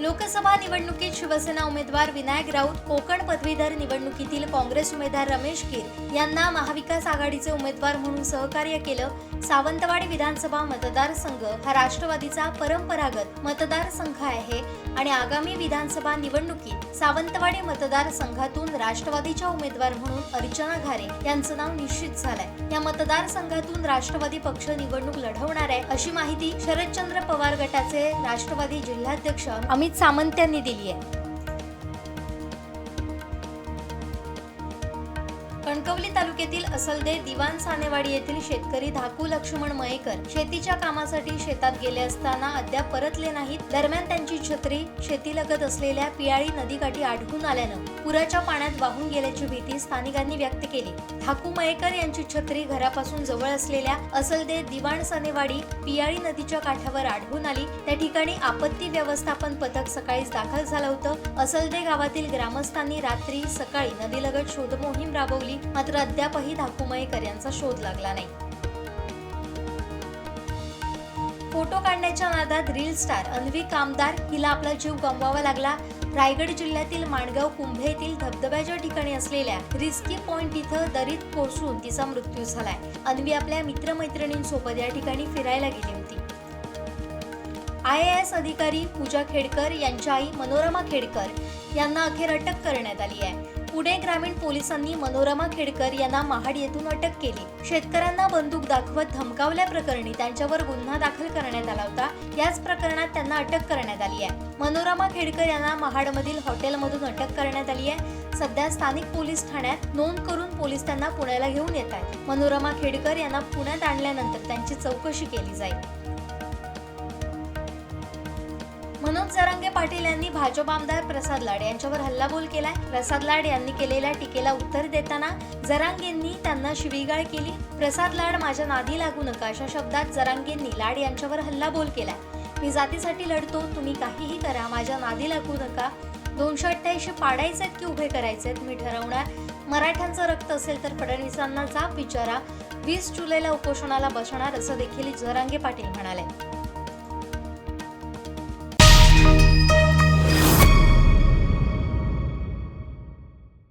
लोकसभा निवडणुकीत शिवसेना उमेदवार विनायक राऊत कोकण पदवीधर निवडणुकीतील काँग्रेस उमेदवार रमेश कीर यांना महाविकास आघाडीचे उमेदवार म्हणून सहकार्य केलं. सावंतवाडी विधानसभा मतदारसंघ हा राष्ट्रवादीचा परंपरागत मतदारसंघ आहे आणि आगामी विधानसभा निवडणुकीत सावंतवाडी मतदारसंघातून राष्ट्रवादीच्या उमेदवार म्हणून अर्चना घारे यांचं नाव निश्चित झालंय. या मतदारसंघातून राष्ट्रवादी पक्ष निवडणूक लढवणार आहे अशी माहिती शरदचंद्र पवार गटाचे राष्ट्रवादी जिल्हाध्यक्ष अमित सामंत यांनी दिली आहे. कणकवली तालुक्यातील असलदे दिवाण सानेवाडी येथील शेतकरी धाकू लक्ष्मण मयेकर शेतीच्या कामासाठी शेतात गेले असताना अद्याप परतले नाहीत. दरम्यान त्यांची छत्री शेतीलगत असलेल्या पियाळी नदीकाठी आढळून आल्यानं पुराच्या पाण्यात वाहून गेल्याची भीती स्थानिकांनी व्यक्त केली. धाकू मयेकर यांची छत्री घरापासून जवळ असलेल्या असलदे दिवाण सानेवाडी पियाळी नदीच्या काठावर आढळून आली. त्या ठिकाणी आपत्ती व्यवस्थापन पथक सकाळीच दाखल झालं होतं. असलदे गावातील ग्रामस्थांनी रात्री सकाळी नदीलगत शोधमोहीम राबवली. राबवली मात्र अद्यापही धाकू मयेकर यांचा शोध लागला नाही. फोटो काढण्याच्या नादात रील स्टार अन्वी कामदार हिला आपला जीव गमवावा लागला. रायगड जिल्ह्यातील माणगाव कुंभे येथील धबधब्याच्या ठिकाणी असलेल्या रिस्की पॉइंट इथं दरीत कोसळून तिचा मृत्यू झालाय. अन्वी आपल्या मित्रमैत्रिणींसोबत या ठिकाणी फिरायला गेली होती. आय ए एस अधिकारी पूजा खेडकर यांच्या आई मनोरमा खेडकर यांना अखेर अटक करण्यात आली आहे. पुणे ग्रामीण पोलिसांनी मनोरमा खेडकर यांना महाड येथून अटक केली. शेतकऱ्यांना बंदूक दाखवत धमकावल्याप्रकरणी त्यांच्यावर गुन्हा दाखल करण्यात आला होता. याच प्रकरणात त्यांना अटक करण्यात आली आहे. मनोरमा खेडकर यांना महाडमधील हॉटेलमधून अटक करण्यात आली आहे. सध्या स्थानिक पोलीस ठाण्यात नोंद करून पोलीस त्यांना पुण्याला घेऊन येत आहेत. मनोरमा खेडकर यांना पुण्यात आणल्यानंतर त्यांची चौकशी केली जाईल. मनोज जरांगे पाटील यांनी भाजप आमदार प्रसाद लाड यांच्यावर हल्लाबोल केलाय. प्रसाद लाड यांनी केलेल्या टीकेला उत्तर देताना जरांगेंनी त्यांना शिवीगाळ केली. प्रसाद लाड माझ्या नादी लागू नका अशा शब्दात जरांगेंनी लाड यांच्यावर हल्लाबोल केलाय. मी जातीसाठी लढतो तुम्ही काहीही करा माझ्या नादी लागू नका. दोनशे अठ्ठ्याऐंशी पाडायचेत की उभे करायचेत मी ठरवणार. मराठ्यांचं रक्त असेल तर फडणवीसांना जाब विचारा. वीस जुलैला उपोषणाला बसणार असं देखील जरांगे पाटील म्हणाले.